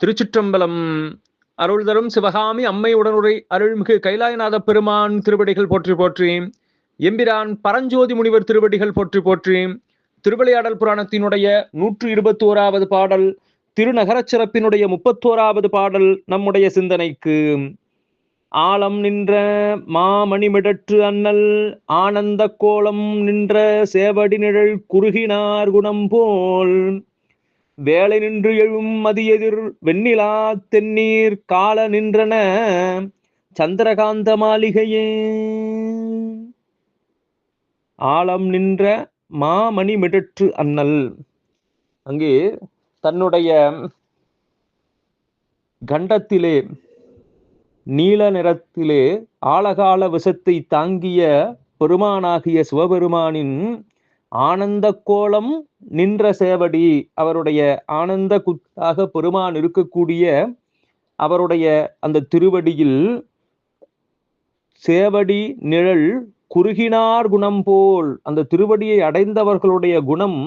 திருச்சிற்றம்பலம். அருள் தரும் சிவகாமி அம்மை உடனுரை அருள்மிகு கைலாயநாத பெருமான் திருவடிகள் போற்றி போற்றி. எம்பிரான் பரஞ்சோதி முனிவர் திருவடிகள் போற்றி போற்றி. திருவிளையாடல் புராணத்தினுடைய நூற்று இருபத்தி ஓராவது பாடல் திருநகரச் சிறப்பினுடைய முப்பத்தோராவது பாடல் நம்முடைய சிந்தனைக்கு. ஆலம் நின்ற மாமணிமிடற்று அண்ணல் ஆனந்த கோலம் நின்ற சேவடி நிழல் குறுகினார் குணம் போல். வேலை நின்று எழும் மதியெதிர் வெண்ணிலா தென்னீர் கால நின்றன சந்திரகாந்த மாளிகையே. ஆழம் நின்ற மாமணி மிடற்று அண்ணல். அங்கே தன்னுடைய கண்டத்திலே நீல நிறத்திலே ஆழகால விஷத்தை தாங்கிய பெருமானாகிய சிவபெருமானின் ஆனந்த கோலம் நின்ற சேவடி. அவருடைய ஆனந்த குத்தாக பெருமான் இருக்கக்கூடிய அவருடைய அந்த திருவடியில் சேவடி நிழல் குறுகினார் குணம் போல் அந்த திருவடியை அடைந்தவர்களுடைய குணம்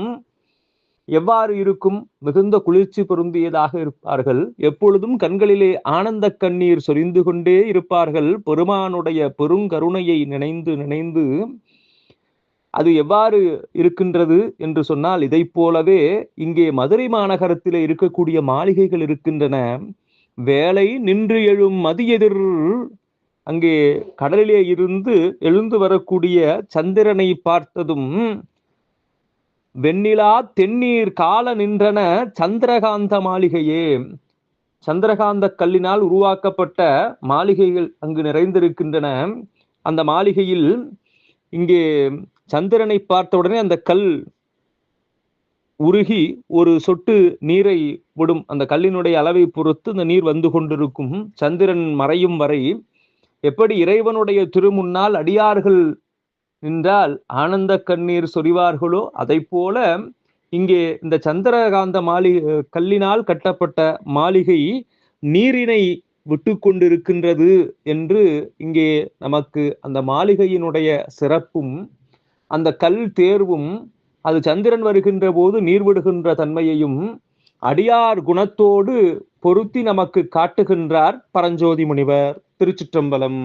எவ்வாறு இருக்கும்? மிகுந்த குளிர்ச்சி பொருந்தியதாக இருப்பார்கள். எப்பொழுதும் கண்களிலே ஆனந்த கண்ணீர் சொரிந்து கொண்டே இருப்பார்கள். பெருமானுடைய பெருங்கருணையை நினைந்து நினைந்து அது எவ்வாறு இருக்கின்றது என்று சொன்னால் இதை போலவே இங்கே மதுரை மாநகரத்தில் இருக்கக்கூடிய மாளிகைகள் இருக்கின்றன. வேலை நின்று எழும் மதியெதிர் அங்கே கடலிலே இருந்து எழுந்து வரக்கூடிய சந்திரனை பார்த்ததும் வெண்ணிலா தென்னீர் கால நின்றன சந்திரகாந்த மாளிகையே. சந்திரகாந்த கல்லினால் உருவாக்கப்பட்ட மாளிகைகள் அங்கு நிறைந்திருக்கின்றன. அந்த மாளிகையில் இங்கே சந்திரனை பார்த்த உடனே அந்த கல் உருகி ஒரு சொட்டு நீரை விடும். அந்த கல்லினுடைய அளவை பொறுத்து அந்த நீர் வந்து கொண்டிருக்கும். சந்திரன் மறையும் வரை எப்படி இறைவனுடைய திருமுன்னால் அடியார்கள் நின்றால் ஆனந்த கண்ணீர் சொரிவார்களோ அதை போல இங்கே இந்த சந்திரகாந்த மாளிகை கல்லினால் கட்டப்பட்ட மாளிகை நீரினை விட்டு கொண்டிருக்கின்றது என்று இங்கே நமக்கு அந்த மாளிகையினுடைய சிறப்பும் அந்த கல் தேர்வும் அது சந்திரன் வருகின்ற போது நீர்விடுகின்ற தன்மையையும் அடியார் குணத்தோடு பொருத்தி நமக்கு காட்டுகின்றார் பரஞ்சோதி முனிவர் திருச்சிற்றம்பலம்.